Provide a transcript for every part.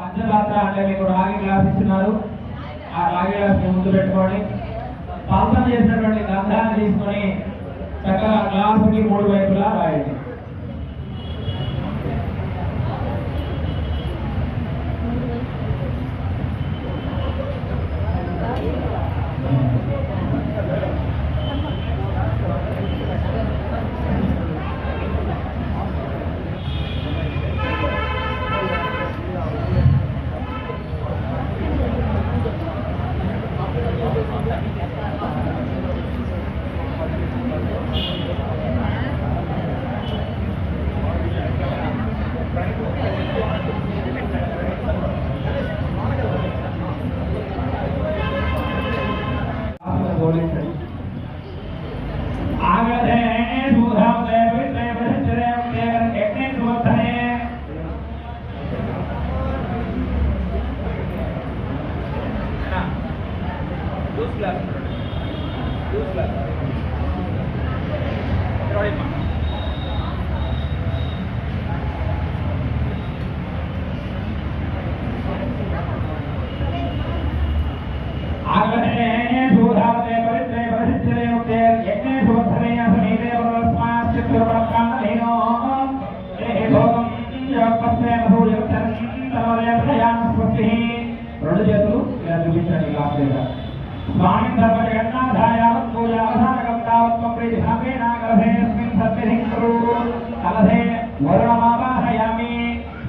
పంచరాత్ర అంటే మీకు రాగి గ్లాస్ ఇస్తున్నారు. ఆ రాగి గ్లాస్ ముందు పెట్టుకొని పాలన చేసినటువంటి గంధాన్ని తీసుకొని చక్కగా గ్లాసుకి మూడు వైపులా రాయండి. ప్రయాణ రెండు చేతులు ఇలా చూపించండి గ్లాస్ స్వామి సర్వజగన్నాథాయావత్ ప్రీతి సత్యధిం కురు. వరుణమావాహయామి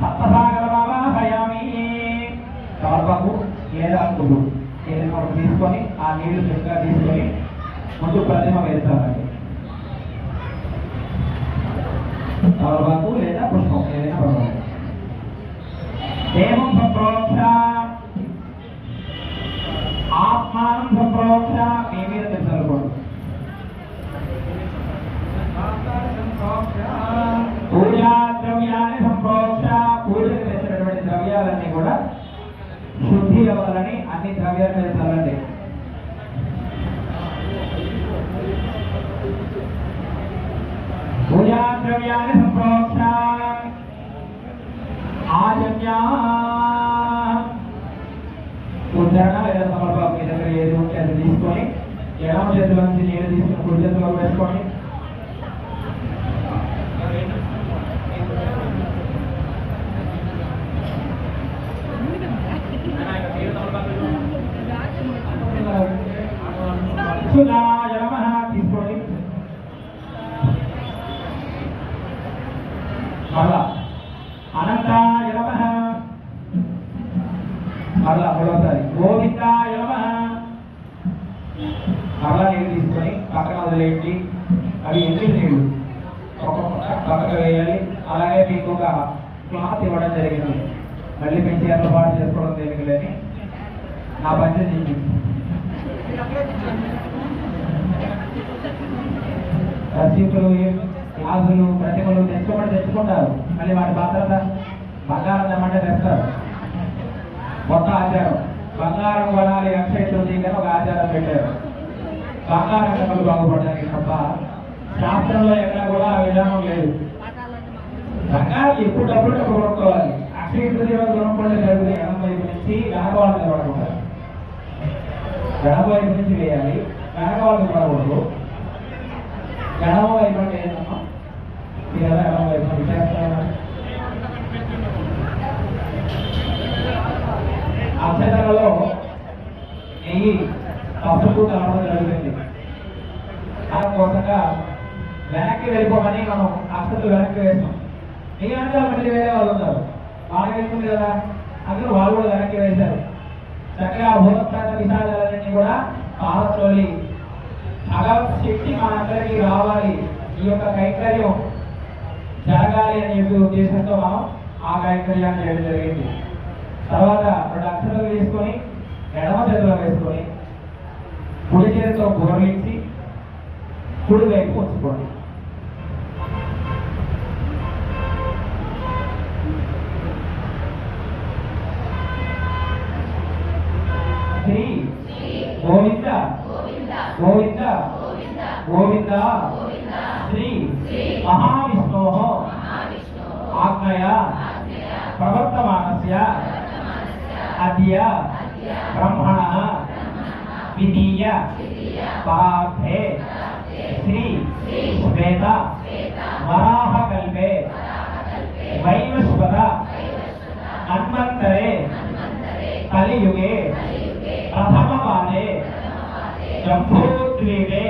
సప్తసాగరమావాహయామి లేదా ఏదైనా ఒకటి తీసుకొని ఆ నీళ్ళు చక్కగా తీసుకొని ముందు ప్రతిమ వేస్తామండి. తమలపాకు లేదా పుష్పం ఏదైనా పర్వాలేదు దేవం సంప్రోక్ష ఆత్మానం సంప్రోక్ష మీ మీద తెలుసుకోండి పూజా ద్రవ్యాన్ని సంప్రోక్ష పూజ చేసినటువంటి ద్రవ్యాలన్నీ కూడా శుద్ధి అవ్వాలని అన్ని ద్రవ్యాలు మీద చల్లండి పూజా ద్రవ్యాన్ని సంప్రోక్ష ఆజన్యా ఉదాహరణ లేదా సమర్పణ మీ దగ్గర ఏది ఉంటే అది తీసుకొని ఎడమ చేతిలో నుంచి నీళ్ళు తీసుకుని కుడి వేసుకోండి మరలా గోవిందాయ మరలా నీళ్ళు తీసుకొని పక్కన వదిలేయండి అవి ఎందుకు నీళ్ళు. ఒక పక్కన వేయాలి. అలాగే మీకు ఒక క్లాత్ ఇవ్వడం జరిగింది. మళ్ళీ పెంచి పాటు చేసుకోవడం జరిగిందని లేని నా పంచాయతీ రసీపులు గ్లాసులు ప్రతిమలు తెచ్చుకోమని తెచ్చుకుంటారు. మళ్ళీ వాటి భద్రత బంగారం తెమ్మంటే తెస్తారు. కొత్త ఆచారం. బంగారం కొనాలి అక్షయ తృతీయ అని ఒక ఆచారం పెట్టారు. బంగారం కమ్మలు బాగుపడడానికి తప్ప శాస్త్రంలో ఎక్కడ కూడా ఆ విధానం లేదు. బంగారం ఎప్పుడు డబ్బులు డబ్బు కొనుక్కోవాలి. అక్షయ తృతీయ రోజు జరుగుతుంది ఎడం వైపు నుంచి వెనకవాళ్ళు నిలబడకూడదు. కొనకూడదు ఎడమ వైపు నుంచి వేయాలి వెనకవాళ్ళు నిలబడకూడదు. కొనకూడదు ఎడమ వైపు అంటే ఏంటమ్మా మీరు ఎలా ఎడమ వైపు అంటే చేస్తారా నెయ్యి పసుపు కలవడం జరుగుతుంది ఆ కోసంగా వెనక్కి వెళ్ళిపోమని మనం అక్షతలు వెనక్కి వేస్తాం. నెయ్యి అంటే మళ్ళీ వేరే వాళ్ళు ఉన్నారు. వాళ్ళకి వెళ్తుంది కదా. అందులో వాళ్ళు కూడా వెనక్కి వేశారు. చక్కగా భూతప్రాంత విషయాలన్నీ కూడా పాలతోలి భగవత్ శక్తి మనందరికీ రావాలి. ఈ యొక్క కైంకర్యం జరగాలి అనే ఉద్దేశంతో మనం ఆ కైంకర్యాన్ని చేయడం జరిగింది. తర్వాత రెండు అక్షరాలు వేసుకొని ఎడమ చేతిలో వేసుకొని కుడి చేతితో బోర్లించి కుడి వైపు ఉంచుకోండి. శ్రీ గోవింద గోవింద గోవింద శ్రీ अद्य ब्रह्मण द्वितीय श्री श्वेत वैवस्वत अन्वंतरे कलियुगे प्रथम काले ब्रह्मोद्वीपे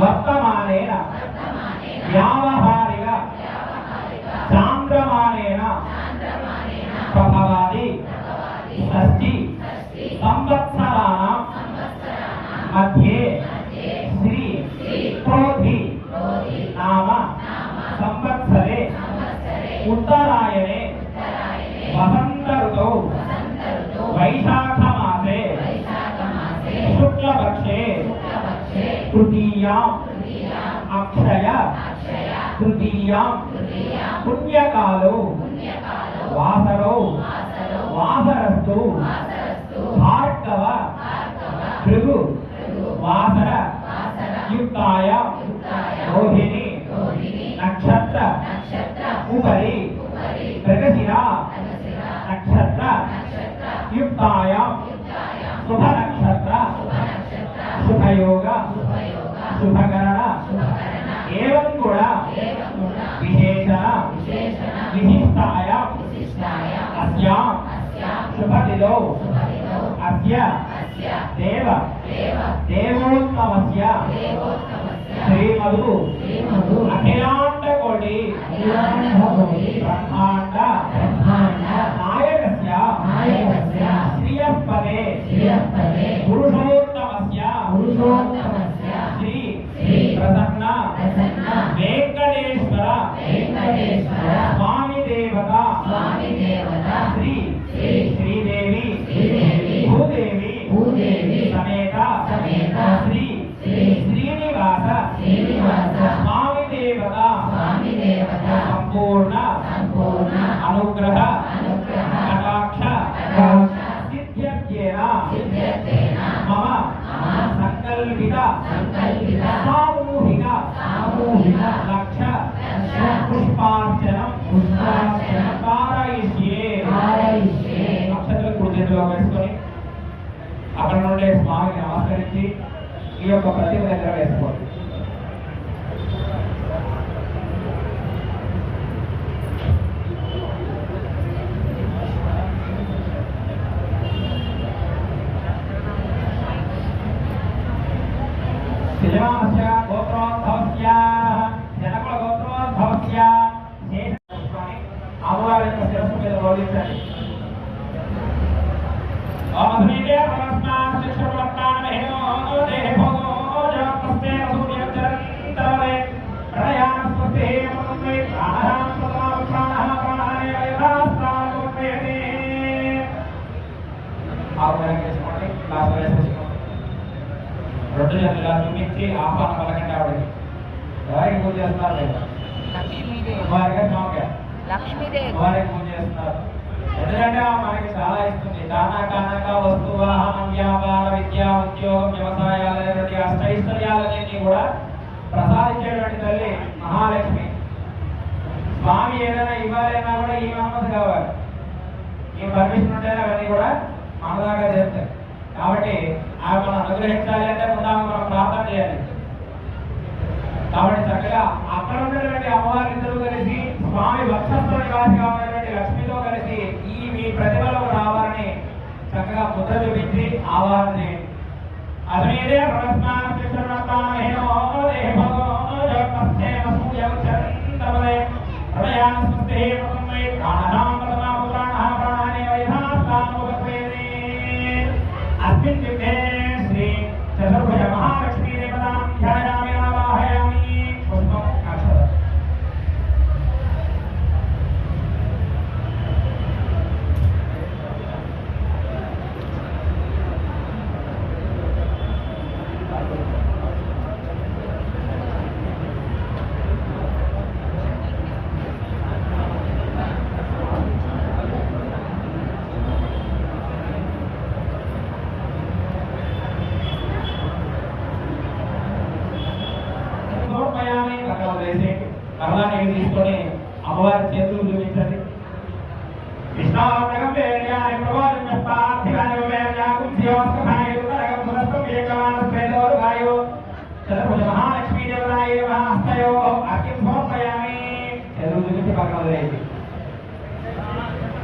వర్తమానేన వ్యావహారిక సాంద్రమానేన ప్రభవాది షష్ఠి సంవత్సర తృతీయాం పుణ్యకాలో వాసరస్తు భార్గవ భృగు వాసర యుక్తాయ రోహిణి నక్షత్ర ఉపరి ప్రగతిర నక్షత్ర యుక్తాయ శుభ నక్షత్ర శుభయోగ శుభకరణ అభినో అస్య. దేవ. దేవోత్తమస్య. శ్రీమదు అఖిలాండ కోటి బ్రహ్మాండ. నాయకస్య. శ్రియపదే పురుషోత్తమస్య. శ్రీ. ప్రసన్న. వేద ఈ యొక్క లక్ష్మీదేవి. వారికి పూజ చేస్తున్నారు. ఎందుకంటే మనకి చాలా ఇస్తుంది. దాన కనక వస్తు వాహనం వ్యాపార విద్య ఉద్యోగం వ్యవసాయాలు అనేటువంటి అష్టైశ్వర్యాలన్నింటినీ కూడా ప్రసాదించేటువంటి తల్లి మహాలక్ష్మి. స్వామి ఏదైనా ఇవ్వాలన్నా కూడా ఈ అనుమతి కావాలి. ఈ పర్మిషన్ ఉంటేనే అవన్నీ కూడా మన దాకా చేస్తాయి కాబట్టి ఆమె మనం అనుగ్రహించాలి అంటే ముందు ఆమె మనం ప్రార్థన చేయాలి. కాబట్టి చక్కగా అక్కడ ఉన్నటువంటి అమ్మవారి ఇద్దరు కలిసి స్వామి వక్షస్థ నివాసిగా ఉన్నటువంటి లక్ష్మితో కలిసి ఈ మీ ప్రతిభలకు రావాలని చక్కగా ముద్ర చూపించి ఆవాహన చేయండి అసమేదే ప్రశ్నాహేనో తీసుకొని అమ్మవారి చేతులు చూపించండి విష్ణావనగం వేర్యాని ప్రవాదిన పార్థివాని స్వేదోరు వాయు చతుర్భుజ మహాలక్ష్మీ మహాస్తయో అర్ఘ్యం సమర్పయామి చూపించి పక్కన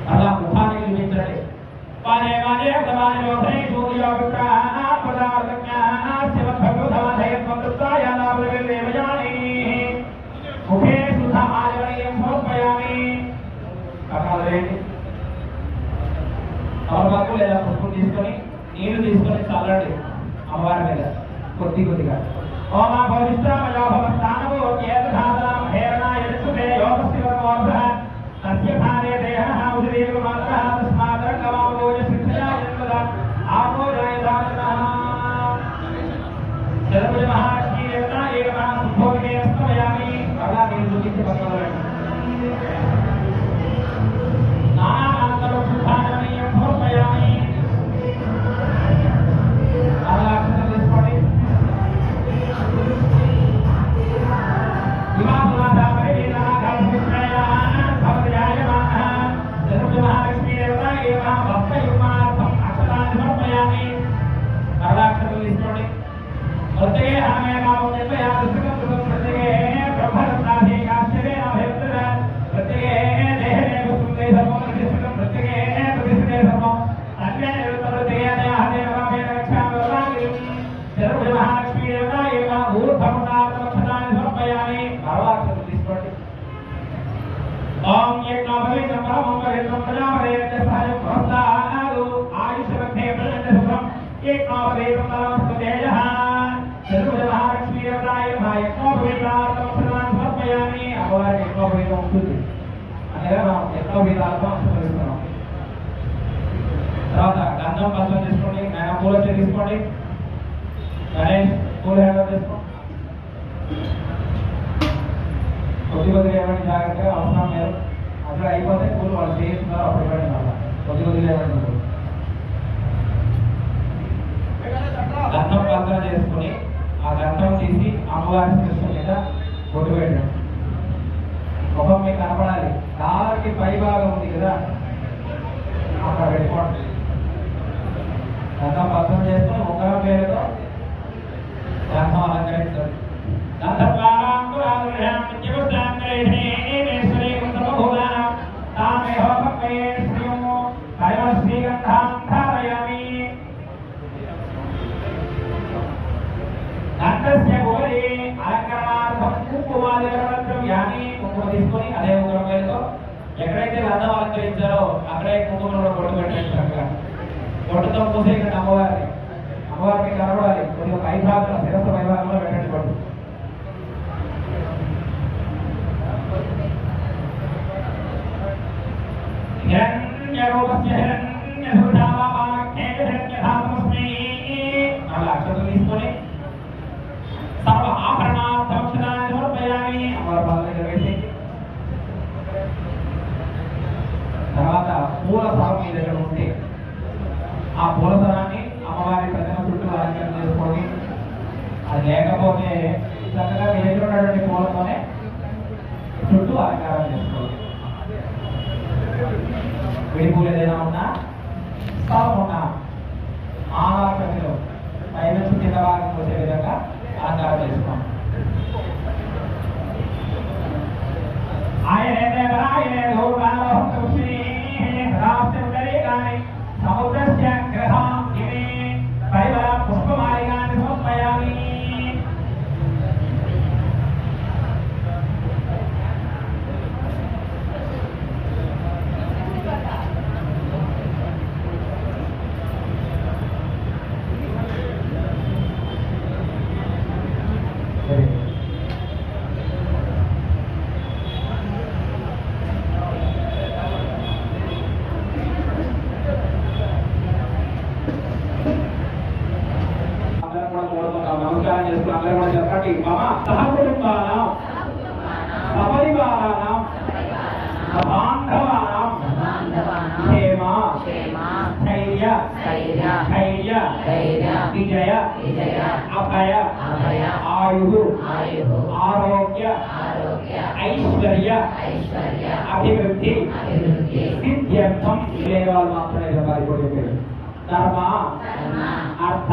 అలా ముఖాన్ని చూపించండి అమరబాకు లేదా పుష్పం తీసుకొని నీళ్ళు తీసుకొని చల్లండి అమ్మవారి మీద కొద్ది కొద్దిగా. ఓమ భవిష్యమయో భవస్థానము ఇంకా అయిపోతే పూలు వాళ్ళు చేస్తున్నారు అప్పుడు ఇవ్వండి మళ్ళా కొద్ది కొద్దిగా ఏమైనా గంధం పాత్ర చేసుకుని ఆ గంధం తీసి అమ్మవారి కృష్ణ మీద కొట్టు పెట్టండి. ముఖం మీకు కనపడాలి. కాలకి పై భాగం ఉంది కదా. అక్కడ పెట్టుకోండి. గంధం పత్రం చేసుకుని ఉంగరం పేరుతో గంధం అలంకరించండి. తీసుకొని అదే ఉంగరం పేరుతో ఎక్కడైతే గంధం అలంకరించారో అక్కడే కుంకుమలో కొట్టు పెట్టండి చక్కగా కొట్టుతో మూసేయకండి అమ్మవారిని అమ్మవారికి కనబడాలి. కొద్దిగా పై భాగంలో శిరస్సు పై భాగంలో పెట్టండి కొట్టు హిరణ్యరూపస్య హిరణ్యధూషామాఖ్యేహిరణ్యధాతమస్మై లేకపోతే చక్కగా మీ దగ్గర ఉన్నటువంటి పూలతోనే చుట్టూ అలంకారం చేసుకోవాలి విడి పూలు ఏదైనా ఉన్నా స్థలం ఉన్నా ఆనాకృతిలో పై నుంచి కింద భాగం వచ్చే విధంగా అలంకారం చేసుకోండి. ఆయన దేవరాయనే ధూర్వాలోహంతుష్ణీ కానీ సముద్ర గ్రహం చేసుకుని అందరూ కూడా చెప్పండి మమ సహకుటుంబానాం సపరివారాణం బాంధవానాం క్షేమ ధైర్య ధైర్య విజయ అభయ ఆయు ఆరోగ్య ఐశ్వర్య అభివృద్ధి సిద్ధ్యర్థం మాత్రమే చెప్పాలి ధర్మ అర్థ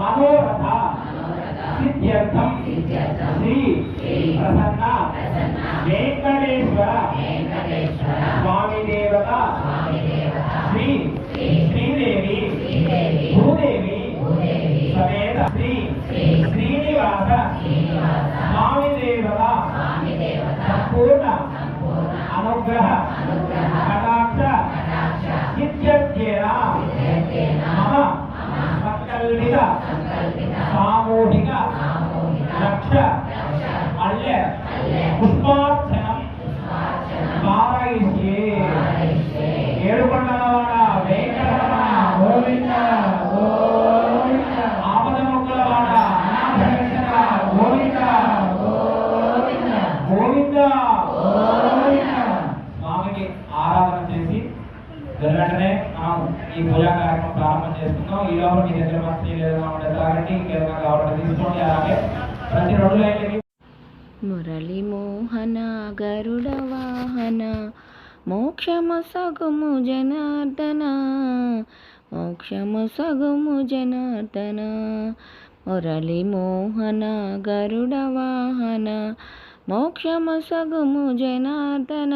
మనోరథ సిద్ధ్యర్థం శ్రీ ప్రసన్న వెంకటేశ్వర స్వామి దేవత శ్రీ శ్రీదేవి భూదేవి సమేత శ్రీ శ్రీనివాస స్వామి దేవత సంపూర్ణ అనుగ్రహ జనార్దన మోక్షము సగుము జనార్దన మురళి మోహన గరుడ వాహన మోక్షము సగుము జనార్దన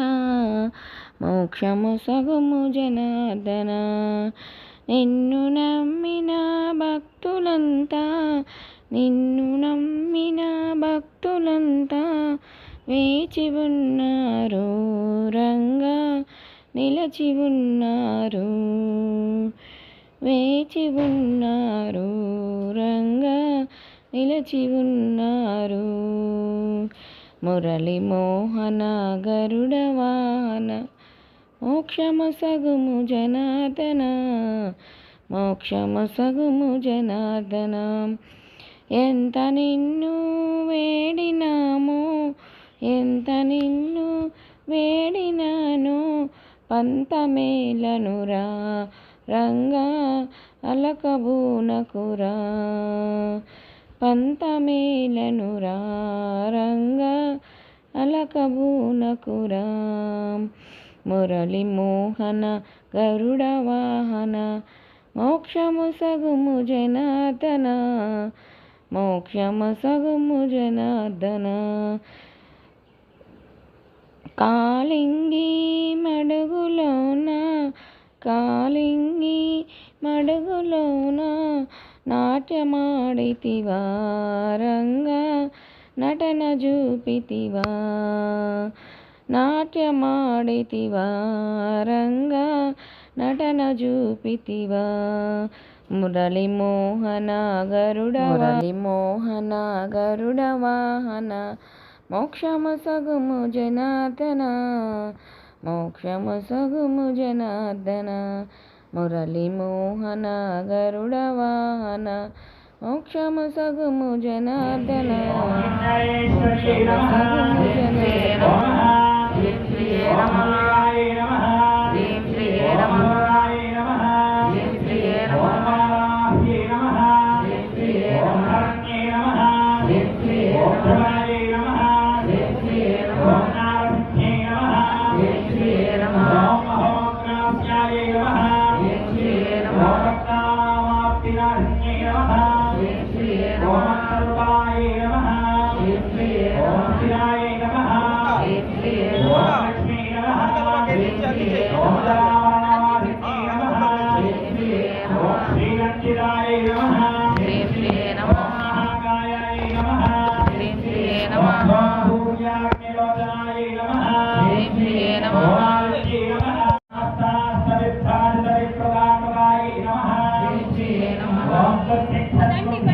మోక్షము సగుము జనార్దన. నిన్ను నమ్మిన భక్తులంతా నిన్ను నమ్మిన భక్తులంతా వేచి ఉన్నారు రంగా నిలచి ఉన్నారు. వేచి ఉన్నారు. రంగా నిలచి ఉన్నారు. మురళి మోహన గరుడ వాహన మోక్షమ సగుము జనార్దన. మోక్షమ సగుము జనార్దన. ఎంత నిన్ను వేడినామో ఎంత నిన్ను వేడినాను పంతమేలనురా రంగా అలకబూనకురా. పంతమేలనురా రంగా అలకబూనకురా. మురళి మోహన గరుడ వాహన మోక్షము సగుము జనార్దన మోక్షము సగుము జనార్దన. కాలింగి మడుగులోన కాలింగి మడుగులోన నాట్యమాడితివా రంగా నటన చూపితివా నాట్యమాడితివా రంగా నటన చూపితివా మురళి మోహన గరుడ మురళి మోహన గరుడ వాహన మోక్షము సగుము జనార్దన మోక్షము సగుము జనార్దన మురళి మోహన గరుడ వాహన మోక్షము సగుము జనార్దన మోక్షము సగుము జనార్దన. Thank you.